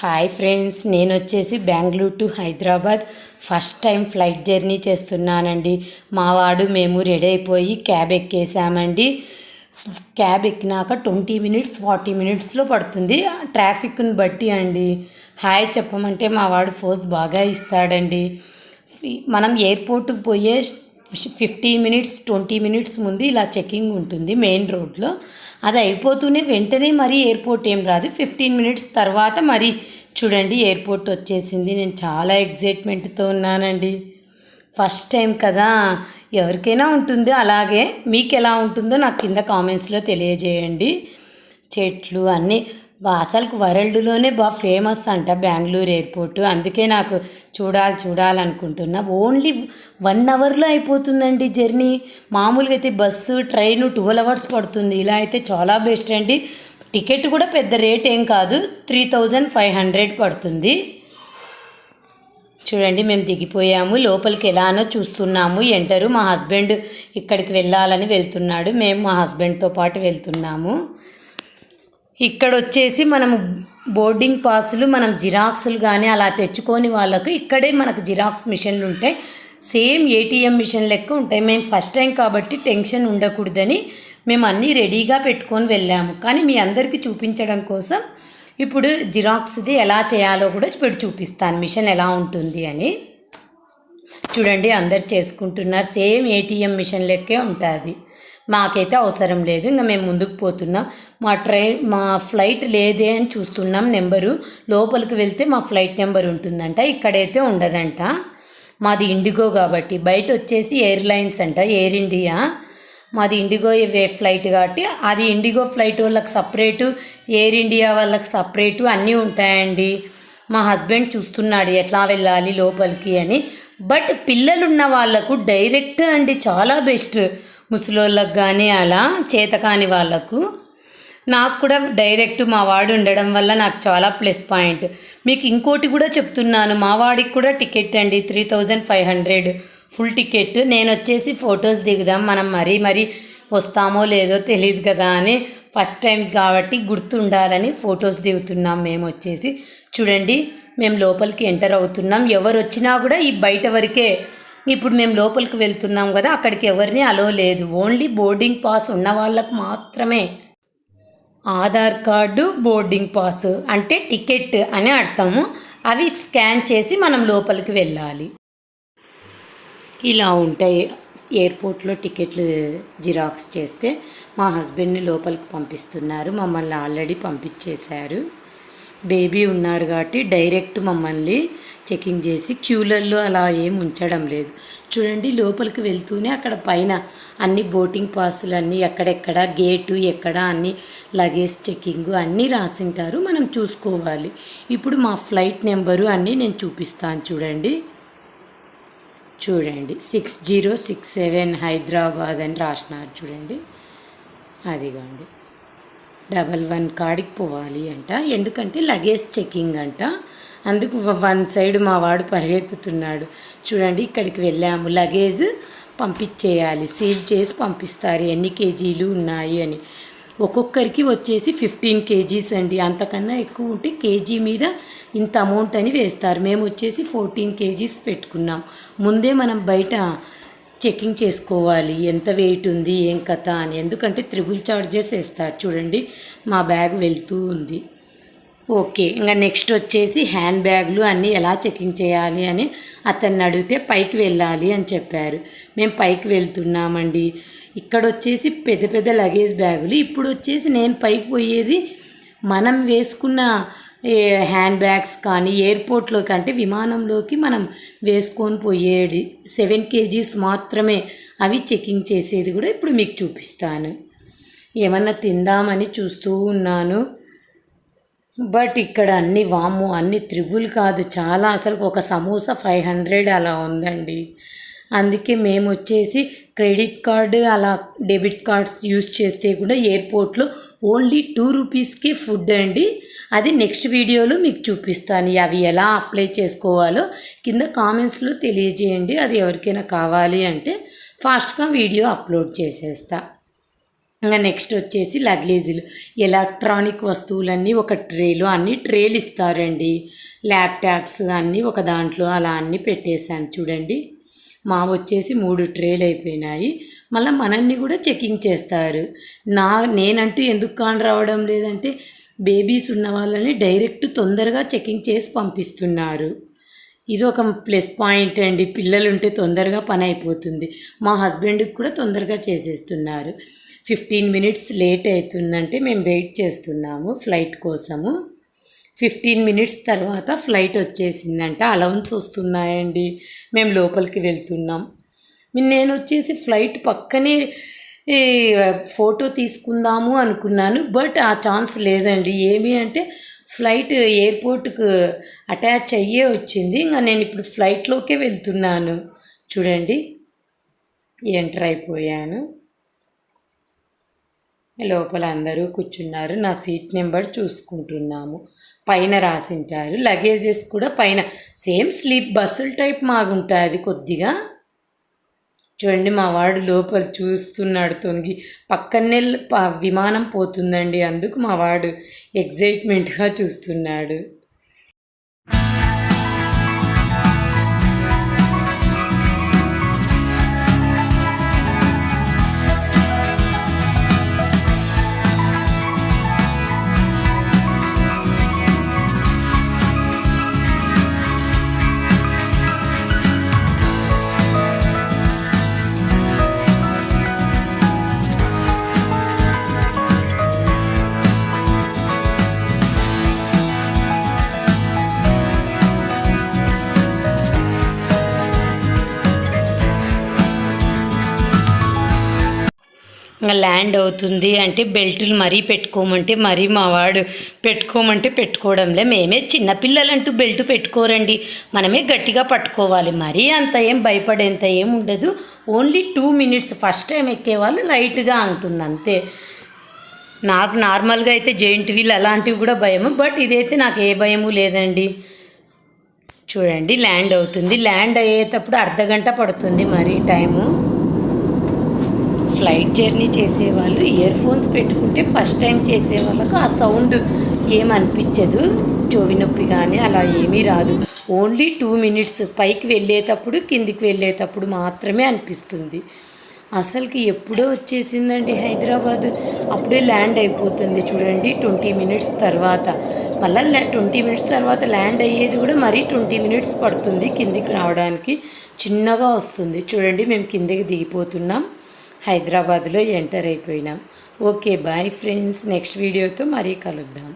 Hi friends నేను వచ్చేసి Bengaluru to Hyderabad. First time flight journey చేస్తున్నానండి. మా వాడు మేము రెడీ అయిపోయి క్యాబ్ ఎక్కేసామండి. క్యాబ్ ఎక్కినాక ట్వంటీ మినిట్స్ ఫార్టీ మినిట్స్లో పడుతుంది. ట్రాఫిక్ని బట్టి అండి. హాయ్ చెప్పమంటే మా వాడు ఫోర్స్ బాగా ఇస్తాడండి. మనం ఎయిర్పోర్ట్కి పోయే ఫిఫ్టీ మినిట్స్ ట్వంటీ మినిట్స్ ముందు ఇలా చెకింగ్ ఉంటుంది మెయిన్ రోడ్లో. అది అయిపోతూనే వెంటనే మరి ఎయిర్పోర్ట్ ఏం రాదు. ఫిఫ్టీన్ మినిట్స్ తర్వాత మరి చూడండి ఎయిర్పోర్ట్ వచ్చేసింది. నేను చాలా ఎగ్జైట్మెంట్తో ఉన్నానండి. ఫస్ట్ టైం కదా. ఎవరికైనా ఉంటుంది అలాగే మీకు ఎలా ఉంటుందో నాకు కింద కామెంట్స్లో తెలియజేయండి. చెట్లు అన్నీ బా వరల్డ్లోనే బాగా ఫేమస్ అంట బెంగళూరు ఎయిర్పోర్ట్. అందుకే నాకు చూడాలి చూడాలనుకుంటున్నా ఓన్లీ వన్ అవర్లో అయిపోతుందండి జర్నీ. మామూలుగా అయితే బస్సు ట్రైన్ ట్వెల్వ్ అవర్స్ పడుతుంది. ఇలా అయితే చాలా బెస్ట్ అండి. టికెట్ కూడా పెద్ద రేట్ ఏం కాదు. త్రీ థౌజండ్ ఫైవ్ హండ్రెడ్ పడుతుంది. చూడండి మేము దిగిపోయాము. లోపలికి ఎలానో చూస్తున్నాము. ఎంటరు మా హస్బెండ్ ఇక్కడికి వెళ్ళాలని వెళ్తున్నాడు. మేము మా హస్బెండ్తో పాటు వెళ్తున్నాము. ఇక్కడ వచ్చేసి మనము బోర్డింగ్ పాసులు మనం జిరాక్స్లు కానీ అలా తెచ్చుకొని వాళ్ళకు ఇక్కడే మనకు జిరాక్స్ మిషన్లు ఉంటాయి. సేమ్ ఏటీఎం మిషన్ లెక్క ఉంటాయి. మేము ఫస్ట్ టైం కాబట్టి టెన్షన్ ఉండకూడదని మేము అన్నీ రెడీగా పెట్టుకొని వెళ్ళాము. కానీ మీ అందరికీ చూపించడం కోసం ఇప్పుడు జిరాక్స్ది ఎలా చేయాలో కూడా ఇప్పుడు చూపిస్తాను. మిషన్ ఎలా ఉంటుంది అని. చూడండి అందరు చేసుకుంటున్నారు. సేమ్ ఏటీఎం మిషన్ లెక్కే ఉంటుంది. మాకైతే అవసరం లేదు. ఇంకా మేము ముందుకు పోతున్నాం. మా ట్రైన్ మా ఫ్లైట్ లేదే అని చూస్తున్నాం నెంబరు. లోపలికి వెళ్తే మా ఫ్లైట్ నెంబర్ ఉంటుందంట ఇక్కడైతే ఉండదంట. మాది ఇండిగో కాబట్టి బయట వచ్చేసి ఎయిర్లైన్స్ అంట ఎయిర్ ఇండియా. మాది ఇండిగో వే ఫ్లైట్ కాబట్టి అది ఇండిగో ఫ్లైట్ వాళ్ళకి సపరేటు ఎయిర్ ఇండియా వాళ్ళకి సపరేటు అన్నీ ఉంటాయండి. మా హస్బెండ్ చూస్తున్నాడు ఎట్లా వెళ్ళాలి లోపలికి అని. బట్ పిల్లలున్న వాళ్ళకు డైరెక్ట్ అండి చాలా బెస్ట్. ముసలోళ్ళకి కానీ అలా చేతకాని వాళ్ళకు. నాకు కూడా డైరెక్ట్ మా వాడు ఉండడం వల్ల నాకు చాలా ప్లస్ పాయింట్ మీకు ఇంకోటి కూడా చెప్తున్నాను మా వాడికి కూడా టికెట్ అండి three thousand five hundred full ticket నేను వచ్చేసి ఫొటోస్ దిగుదాం మనం మరీ మరీ వస్తామో లేదో తెలియదు కదా అని ఫస్ట్ టైం కాబట్టి గుర్తుండాలని ఫొటోస్ దిగుతున్నాం మేము వచ్చేసి. చూడండి మేము లోపలికి ఎంటర్ అవుతున్నాం. ఎవరు వచ్చినా కూడా ఈ బయట వరకే. ఇప్పుడు మేము లోపలికి వెళ్తున్నాం కదా అక్కడికి ఎవరిని అలో లేదు. ఓన్లీ బోర్డింగ్ పాస్ ఉన్న వాళ్ళకు మాత్రమే. ఆధార్ కార్డు బోర్డింగ్ పాస్ అంటే టికెట్ అని అర్థము. అవి స్కాన్ చేసి మనం లోపలికి వెళ్ళాలి. ఇలా ఉంటాయి ఎయిర్పోర్ట్లో టికెట్లు జిరాక్స్ చేస్తే మా హస్బెండ్ని లోపలికి పంపిస్తున్నారు. మమ్మల్ని ఆల్రెడీ పంపించేశారు. బేబీ ఉన్నారు కాబట్టి డైరెక్ట్ మమ్మల్ని చెకింగ్ చేసి క్యూలర్లో అలా ఏం ఉంచడం లేదు. చూడండి లోపలికి వెళ్తూనే అక్కడ పైన అన్ని బోటింగ్ పాసులు అన్నీ ఎక్కడెక్కడ గేటు ఎక్కడ అన్ని లగేజ్ చెకింగ్ అన్నీ రాసింటారు. మనం చూసుకోవాలి. ఇప్పుడు మా ఫ్లైట్ నెంబరు అన్నీ నేను చూపిస్తాను చూడండి. చూడండి six zero six seven Hyderabad అని రాసినారు చూడండి. అదిగోండి. డబల్ వన్ కాడికి పోవాలి అంట. ఎందుకంటే లగేజ్ చెకింగ్ అంట. అందుకు వన్ సైడ్ మా వాడు పరిగెత్తుతున్నాడు. చూడండి ఇక్కడికి వెళ్ళాము. లగేజ్ పంపించేయాలి. సీల్ చేసి పంపిస్తారు. ఎన్ని కేజీలు ఉన్నాయి అని. ఒక్కొక్కరికి వచ్చేసి ఫిఫ్టీన్ కేజీస్ అండి. అంతకన్నా ఎక్కువ ఉంటే కేజీ మీద ఇంత అమౌంట్ అని వేస్తారు. మేము వచ్చేసి ఫోర్టీన్ కేజీస్ పెట్టుకున్నాం. ముందే మనం బయట చెకింగ్ చేసుకోవాలి. ఎంత వెయిట్ ఉంది ఏం కథ అని. ఎందుకంటే త్రిబుల్ చార్జెస్ వేస్తారు చూడండి. మా బ్యాగ్ వెళ్తూ ఉంది. ఓకే ఇంకా నెక్స్ట్ వచ్చేసి హ్యాండ్ బ్యాగ్లు అన్నీ ఎలా చెకింగ్ చేయాలి అని అతన్ని అడిగితే పైకి వెళ్ళాలి అని చెప్పారు. మేము పైకి వెళ్తున్నామండి. ఇక్కడ వచ్చేసి పెద్ద పెద్ద లగేజ్ బ్యాగులు ఇప్పుడు వచ్చేసి నేను పైకి పోయేది మనం వేసుకున్న హ్యాండ్ బ్యాగ్స్ కానీ ఎయిర్పోర్ట్లోకి అంటే విమానంలోకి మనం వేసుకొని పోయేది సెవెన్ కేజీస్ మాత్రమే అవి చెకింగ్ చేసేది కూడా ఇప్పుడు మీకు చూపిస్తాను. ఏమన్నా తిందామని చూస్తూ ఉన్నాను. బట్ ఇక్కడ అన్ని వాము అన్ని త్రిబుల్ కాదు. చాలా అసలు ఒక సమోసా ఫైవ్ హండ్రెడ్ అలా ఉందండి. అందుకే మేము వచ్చేసి క్రెడిట్ కార్డు అలా డెబిట్ కార్డ్స్ యూస్ చేస్తే కూడా ఎయిర్పోర్ట్లో ఓన్లీ టూ రూపీస్కి ఫుడ్ అండి. అది నెక్స్ట్ వీడియోలో మీకు చూపిస్తాను. అవి ఎలా అప్లై చేసుకోవాలో కింద కామెంట్స్లో తెలియజేయండి. అది ఎవరికైనా కావాలి అంటే ఫాస్ట్గా వీడియో అప్లోడ్ చేసేస్తా. ఇంకా నెక్స్ట్ వచ్చేసి లగేజీలు. ఎలక్ట్రానిక్ వస్తువులన్నీ ఒక ట్రేలో అన్ని ట్రేలు ఇస్తారండి. ల్యాప్టాప్స్ అన్నీ ఒక దాంట్లో అలా అన్నీ పెట్టేశాను చూడండి. మా వచ్చేసి మూడు ట్రేలు అయిపోయినాయి. మళ్ళీ మనల్ని కూడా చెకింగ్ చేస్తారు. నా నేనంటూ ఎందుకు కాని రావడం లేదంటే బేబీస్ ఉన్న వాళ్ళని డైరెక్ట్ తొందరగా చెకింగ్ చేసి పంపిస్తున్నారు. ఇది ఒక ప్లస్ పాయింట్ అండి. పిల్లలు ఉంటే తొందరగా పని అయిపోతుంది. మా హస్బెండ్కి కూడా తొందరగా చేసేస్తున్నారు. ఫిఫ్టీన్ మినిట్స్ లేట్ అవుతుందంటే మేము వెయిట్ చేస్తున్నాము ఫ్లైట్ కోసము. ఫిఫ్టీన్ మినిట్స్ తర్వాత ఫ్లైట్ వచ్చేసిందంట. అలౌన్స్ వస్తున్నాయండి. మేము లోపలికి వెళ్తున్నాం. నేను వచ్చేసి ఫ్లైట్ పక్కనే ఫోటో తీసుకుందాము అనుకున్నాను. బట్ ఆ ఛాన్స్ లేదండి. ఏమి అంటే ఫ్లైట్ ఎయిర్పోర్ట్కు అటాచ్ అయ్యే వచ్చింది. ఇంకా నేను ఇప్పుడు ఫ్లైట్లోకే వెళ్తున్నాను. చూడండి. ఎంటర్ అయిపోయాను. లోపల అందరూ కూర్చున్నారు. నా సీట్ నెంబర్ చూసుకుంటున్నాము. పైన రాసింటారు. లగేజెస్ కూడా పైన. సేమ్ స్లీప్ బస్సుల టైప్ మాగుంటుంది కొద్దిగా. చూడండి మా వాడు లోపల చూస్తున్నాడు తొంగి. పక్కనే విమానం పోతుందండి. అందుకు మా వాడు ఎగ్జైట్మెంట్గా చూస్తున్నాడు. ఇంకా ల్యాండ్ అవుతుంది అంటే బెల్టులు మరీ పెట్టుకోమంటే మరీ మా వాడు పెట్టుకోమంటే పెట్టుకోవడంలే. మేమే చిన్నపిల్లలంటూ బెల్ట్ పెట్టుకోరండి. మనమే గట్టిగా పట్టుకోవాలి. మరీ అంత ఏం భయపడేంత ఏం ఉండదు. Only two minutes first time ఎక్కేవాళ్ళు లైట్గా ఉంటుంది అంతే నాకు నార్మల్గా అయితే జెయింట్ వీల్ అలాంటివి కూడా భయము. బట్ ఇదైతే నాకు ఏ భయము లేదండి. చూడండి ల్యాండ్ అవుతుంది. ల్యాండ్ అయ్యేటప్పుడు అర్ధ గంట పడుతుంది మరి టైము. ఫ్లైట్ జర్నీ చేసేవాళ్ళు ఇయర్ ఫోన్స్ పెట్టుకుంటే ఫస్ట్ టైం చేసే వాళ్ళకు ఆ సౌండ్ ఏమనిపించదు. చెవి నొప్పి కానీ అలా ఏమీ రాదు. ఓన్లీ టూ మినిట్స్ పైకి వెళ్ళేటప్పుడు కిందికి వెళ్ళేటప్పుడు మాత్రమే అనిపిస్తుంది. అసలుకి ఎప్పుడో వచ్చేసిందండి హైదరాబాదు. అప్పుడే ల్యాండ్ అయిపోతుంది చూడండి ట్వంటీ మినిట్స్ తర్వాత. మళ్ళీ ట్వంటీ మినిట్స్ తర్వాత ల్యాండ్ అయ్యేది కూడా మరీ ట్వంటీ మినిట్స్ పడుతుంది కిందికి రావడానికి. చిన్నగా వస్తుంది. చూడండి మేము కిందికి దిగిపోతున్నాం. హైదరాబాద్లో ఎంటర్ అయిపోయినాం. Okay bye friends. నెక్స్ట్ వీడియోతో మరీ కలుద్దాం.